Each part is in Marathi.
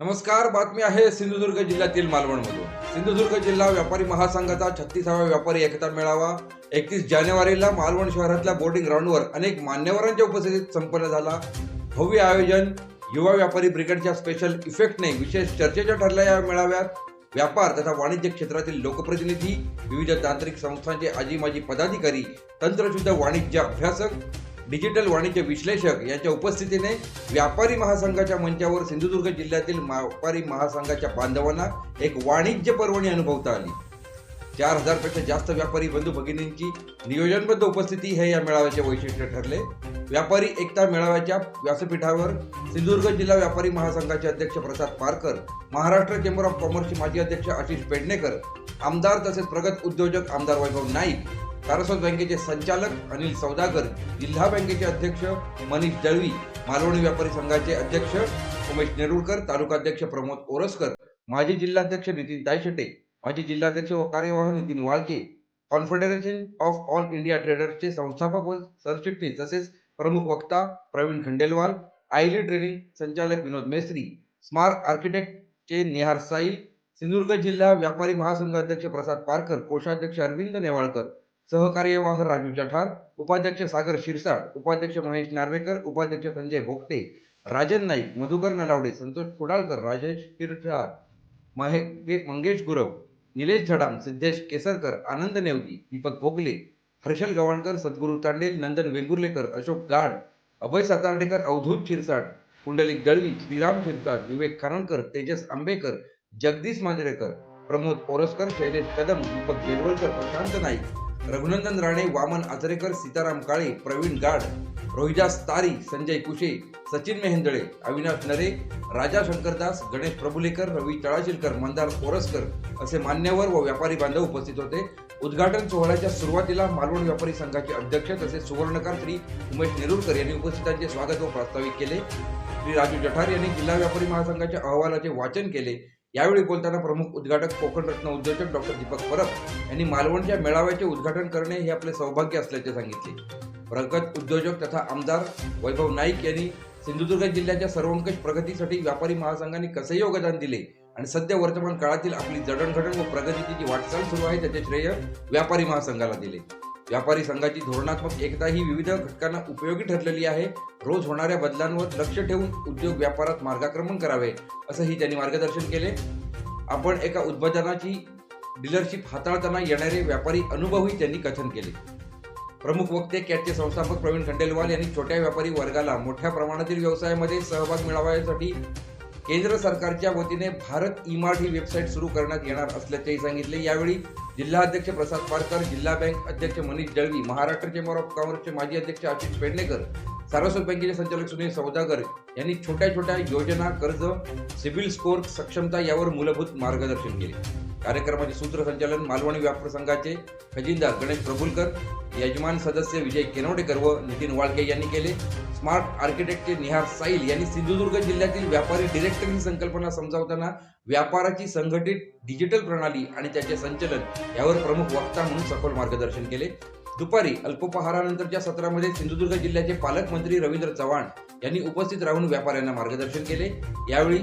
नमस्कार बातमी आहे सिंधुदुर्ग जिल्ह्यातील मालवणमधून. सिंधुदुर्ग जिल्हा व्यापारी महासंघाचा छत्तीसावा व्यापारी एकता मेळावा. एकतीस जानेवारीला मालवण शहरातल्या बोर्डिंग ग्राउंडवर अनेक मान्यवरांच्या उपस्थितीत संपन्न झाला. भव्य आयोजन युवा व्यापारी ब्रिगेडच्या स्पेशल इफेक्टने विशेष चर्चेच्या ठरल्या या मेळाव्यात. व्यापार तथा वाणिज्य क्षेत्रातील लोकप्रतिनिधी विविध तांत्रिक संस्थांचे आजी माजी पदाधिकारी तंत्रशुद्ध वाणिज्य अभ्यासक डिजिटल वाणिज्य विश्लेषक यांच्या उपस्थितीने व्यापारी महासंघाच्या मंचावर सिंधुदुर्ग जिल्ह्यातील व्यापारी महासंघाच्या बांधवांना एक वाणिज्य पर्वणी अनुभवता आली. चार हजारपेक्षा जास्त व्यापारी बंधू भगिनींची नियोजनबद्ध उपस्थिती हे या मेळाव्याचे वैशिष्ट्य ठरले. व्यापारी एकता मेळाव्याच्या व्यासपीठावर सिंधुदुर्ग जिल्हा व्यापारी महासंघाचे अध्यक्ष प्रसाद पारकर महाराष्ट्र चेंबर ऑफ कॉमर्सचे माजी अध्यक्ष आशिष पेडणेकर आमदार तसेच प्रगत उद्योजक आमदार वैभव नाईक सारस्वत बँकेचे संचालक अनिल सौदागर जिल्हा बँकेचे अध्यक्ष मनीष दळवी मालवणी व्यापारी संघाचे अध्यक्ष उमेश नेरुळकर तालुकाध्यक्ष प्रमोद ओरसकर माजी जिल्हाध्यक्ष नितीन दायशेटे माजी जिल्हाध्यक्ष व कार्यवाह Nitin Walke confederation of all India ट्रेडर्सचे संस्थापक व सरचिटणीस तसेच प्रमुख वक्ता प्रवीण खंडेलवाल आयली ट्रेनिंग संचालक विनोद मेस्त्री स्मार्ट आर्किटेक्टचे निहार साईल सिंधुदुर्ग जिल्हा व्यापारी महासंघ अध्यक्ष प्रसाद पारकर कोषाध्यक्ष अरविंद नेवाळकर सहकार्यवाह राजू जठार उपाध्यक्ष सागर शिरसाट उपाध्यक्ष महेश नार्वेकर उपाध्यक्ष संजय भोगटे राजन नाईक मधुकर नलावडे संतोष कुडाळकर राजेश शिरसाट महे मंगेश गुरव निलेश झडाम सिद्धेश केसरकर आनंद नेवगी दीपक भोगले हर्षल गवाणकर सद्गुरू तांडे नंदन वेंगुर्लेकर अशोक गाड अभय सातार्डेकर अवधूत शिरसाट पुंडलिक दळवी श्रीराम शिरसाट विवेक खानकर तेजस आंबेकर जगदीश मांजरेकर प्रमोद ओरसकर शैलेश कदम दीपक बेलवलकर प्रशांत नाईक रघुनंदन राणे वामन आचरेकर सीताराम काळे प्रवीण गाड रोहिदास तारी संजय कुशे सचिन मेहेंदळे अविनाश नरे राजा शंकरदास गणेश प्रभुलेकर रवी तळाशिलकर मंदार कोरसकर असे मान्यवर व व्यापारी बांधव उपस्थित होते. उद्घाटन सोहळ्याच्या सुरुवातीला मालवण व्यापारी संघाचे अध्यक्ष तसेच सुवर्णकार श्री उमेश नेरुरकर यांनी उपस्थितांचे स्वागत व प्रास्ताविक केले. श्री राजू जठार यांनी जिल्हा व्यापारी महासंघाच्या अहवालाचे वाचन केले. यावेळी बोलताना प्रमुख उद्घाटक कोकण रत्न उद्योजक डॉक्टर दीपक परब यांनी मालवणच्या मेळाव्याचे उद्घाटन करणे हे आपले सौभाग्य असल्याचे सांगितले. प्रगत उद्योजक तथा आमदार वैभव नाईक यांनी सिंधुदुर्ग जिल्ह्याच्या सर्वंकष प्रगतीसाठी व्यापारी महासंघाने कसे योगदान दिले आणि सध्या वर्तमान काळातील आपली जडणघडण व प्रगतीची जी वाटचाल सुरू आहे त्याचे श्रेय व्यापारी महासंघाला दिले. व्यापारी संघाची धोरणात्मक एकता ही विविध घटकांना उपयोगी ठरलेली आहे. रोज होणाऱ्या बदलांवर लक्ष ठेवून उद्योग व्यापारात मार्गाक्रमण करावे असंही त्यांनी मार्गदर्शन केले. आपण एका उत्पादनाची डीलरशिप हाताळताना येणारे व्यापारी अनुभवही त्यांनी कथन केले. प्रमुख वक्ते कॅटचे संस्थापक प्रवीण खंडेलवाल यांनी छोट्या व्यापारी वर्गाला मोठ्या प्रमाणातील व्यवसायामध्ये सहभाग मिळवण्यासाठी केंद्र सरकारच्या वतीने भारत ई मार्ट ही वेबसाईट सुरू करण्यात येणार असल्याचेही सांगितले. यावेळी जिल्हाध्यक्ष प्रसाद पारकर जिल्हा बँक अध्यक्ष मनीष दळवी महाराष्ट्र चेंबर ऑफ कॉमर्सचे माजी अध्यक्ष आशिष पेडणेकर सारस्वत बँकेचे संचालक सुनील सौदागर यांनी छोट्या छोट्या योजना कर्ज सिबिल स्कोर सक्षमता यावर मूलभूत मार्गदर्शन केले. कार्यक्रमाचे सूत्रसंचालन मालवणी व्यापार संघाचे खजिनदार गणेश प्रभुलकर यजमान सदस्य विजय केनवडेकर व नितीन वाळके यांनी केले. स्मार्ट आर्किटेक्टचे निहार साईल यांनी सिंधुदुर्ग जिल्ह्यातील व्यापारी डिरेक्टर ही संकल्पना समजावताना व्यापाराची संघटित डिजिटल प्रणाली आणि त्याचे संचलन यावर प्रमुख वक्ता म्हणून सखोल मार्गदर्शन केले. दुपारी अल्पोपहारानंतरच्या सत्रामध्ये सिंधुदुर्ग जिल्ह्याचे पालकमंत्री रवींद्र चव्हाण यांनी उपस्थित राहून व्यापाऱ्यांना मार्गदर्शन केले. यावेळी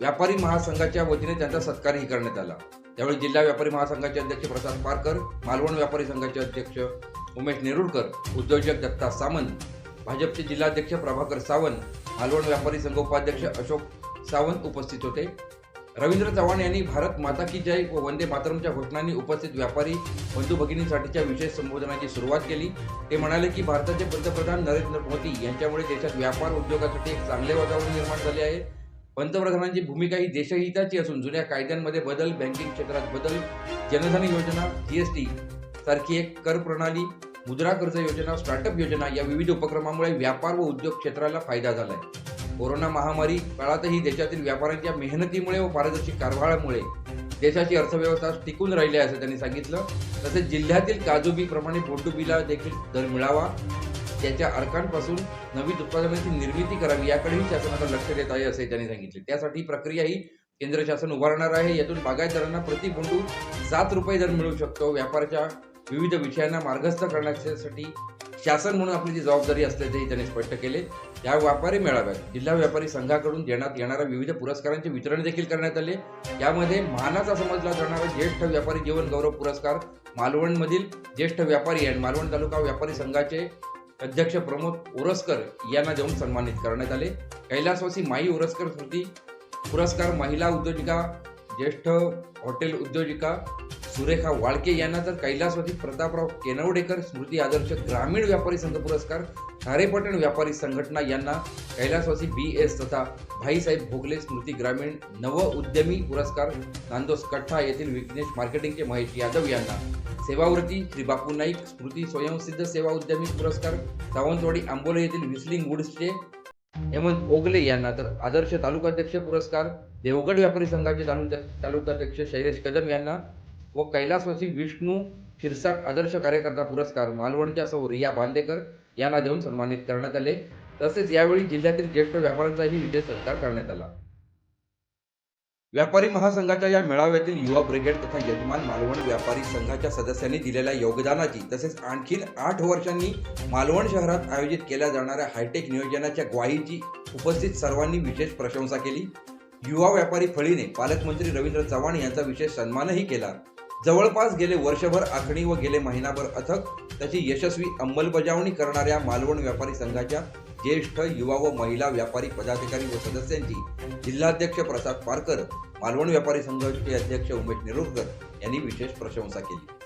व्यापारी महासंघाच्या वतीने त्यांचा सत्कारही करण्यात आला. त्यावेळी जिल्हा व्यापारी महासंघाचे अध्यक्ष प्रसाद पारकर मालवण व्यापारी संघाचे अध्यक्ष उमेश नेरुरकर उद्योजक दत्ता सामंत भाजपचे जिल्हाध्यक्ष प्रभाकर सावंत मालवण व्यापारी संघ उपाध्यक्ष अशोक सावंत उपस्थित होते. रवींद्र चव्हाण यांनी भारत माता की जय व वंदे मातरमच्या घोषणांनी उपस्थित व्यापारी बंधू भगिनींसाठीच्या विशेष संबोधनाची सुरुवात केली. ते म्हणाले की भारताचे पंतप्रधान नरेंद्र मोदी यांच्यामुळे देशात व्यापार उद्योगासाठी एक चांगले वातावरण निर्माण झाले आहे. पंतप्रधानांची भूमिका ही देशहिताची असून जुन्या कायद्यांमध्ये बदल बँकिंग क्षेत्रात बदल जनधन योजना जीएसटी सारखी एक कर प्रणाली मुद्रा कर्ज योजना स्टार्टअप योजना या विविध उपक्रमामुळे व्यापार व उद्योग क्षेत्राला फायदा झाला आहे कोरोना महामारी काळातही देशातील व्यापाऱ्यांच्या मेहनतीमुळे व पारदर्शी कारभारामुळे देशाची अर्थव्यवस्था टिकून राहिली आहे असं त्यांनी सांगितलं. तसेच जिल्ह्यातील काजूबीप्रमाणे बोटुबीला देखील दर मिळावा. त्याच्या अर्कांपासून नवीन उत्पादनाची निर्मिती करावी याकडेही शासनाचं लक्ष देत आहे असे त्यांनी सांगितले. त्यासाठी प्रक्रिया ही केंद्र शासन उभारणार आहे. यातून बागायतदारांना प्रति बोंडू सात रुपये दर मिळू शकतो. व्यापाराच्या विविध विषयांना मार्गस्थ करण्यासाठी शासन म्हणून आपली जी जबाबदारी असल्याचेही त्यांनी स्पष्ट केले. या व्यापारी मेळाव्यात जिल्हा व्यापारी संघाकडून देण्यात येणाऱ्या विविध पुरस्कारांचे वितरण देखील करण्यात आले. यामध्ये मानाचा समजला जाणारा ज्येष्ठ व्यापारी जीवन गौरव पुरस्कार मालवणमधील ज्येष्ठ व्यापारी आणि मालवण तालुका व्यापारी संघाचे अध्यक्ष प्रमोद ओरसकर यांना देऊन सन्मानित करण्यात आले. कैलासवासी माई ओरसकर स्मृती पुरस्कार महिला उद्योजिका ज्येष्ठ हॉटेल उद्योजिका सुरेखा वाळके यांना तर कैलासवासी प्रतापराव केनवडेकर स्मृती आदर्श ग्रामीण व्यापारी संघ पुरस्कार खारेपटण व्यापारी संघटना यांना कैलासवासी बी एस तथा भाईसाहेब भोगले स्मृती ग्रामीण नव उद्यमी पुरस्कार नांदोस कठ्ठा येथील विघ्नेश मार्केटिंगचे महेश यादव यांना. सेवावृत्ती श्री बापू नाईक स्मृती स्वयंसिद्ध सेवा उद्यमी पुरस्कार सावंतवाडी आंबोले येथील विस्लिंग वुड्सचे. हेमंत ओगले यांना तर आदर्श तालुकाध्यक्ष पुरस्कार देवगड व्यापारी संघाचे तालुका तालुकाध्यक्ष शैलेश कदम यांना. व कैलासवासी विष्णू शिरसाट आदर्श कार्यकर्ता पुरस्कार मालवणच्या सौ रिया बांदेकर यांना देऊन सन्मानित करण्यात आले. तसेच यावेळी जिल्ह्यातील ज्येष्ठ व्यापाऱ्यांचाही विशेष सत्कार करण्यात आला. व्यापारी महासंघाच्या या मेळाव्यातील युवा ब्रिगेड तथा यजमान मालवण व्यापारी संघाच्या सदस्यांनी दिलेल्या योगदानाची तसेच आणखीन आठ वर्षांनी मालवण शहरात आयोजित केल्या जाणाऱ्या हायटेक नियोजनाच्या ग्वाहीची उपस्थित सर्वांनी विशेष प्रशंसा केली. युवा व्यापारी फळीने पालकमंत्री रवींद्र चव्हाण यांचा विशेष सन्मानही केला. जवळपास गेले वर्षभर आखणी व गेले महिनाभर अथक त्याची यशस्वी अंमलबजावणी करणाऱ्या मालवण व्यापारी संघाच्या ज्येष्ठ युवा व महिला व्यापारी पदाधिकारी व सदस्यांची जिल्हाध्यक्ष प्रसाद पारकर मालवण व्यापारी संघाचे अध्यक्ष उमेश नेरुरकर यांनी विशेष प्रशंसा केली.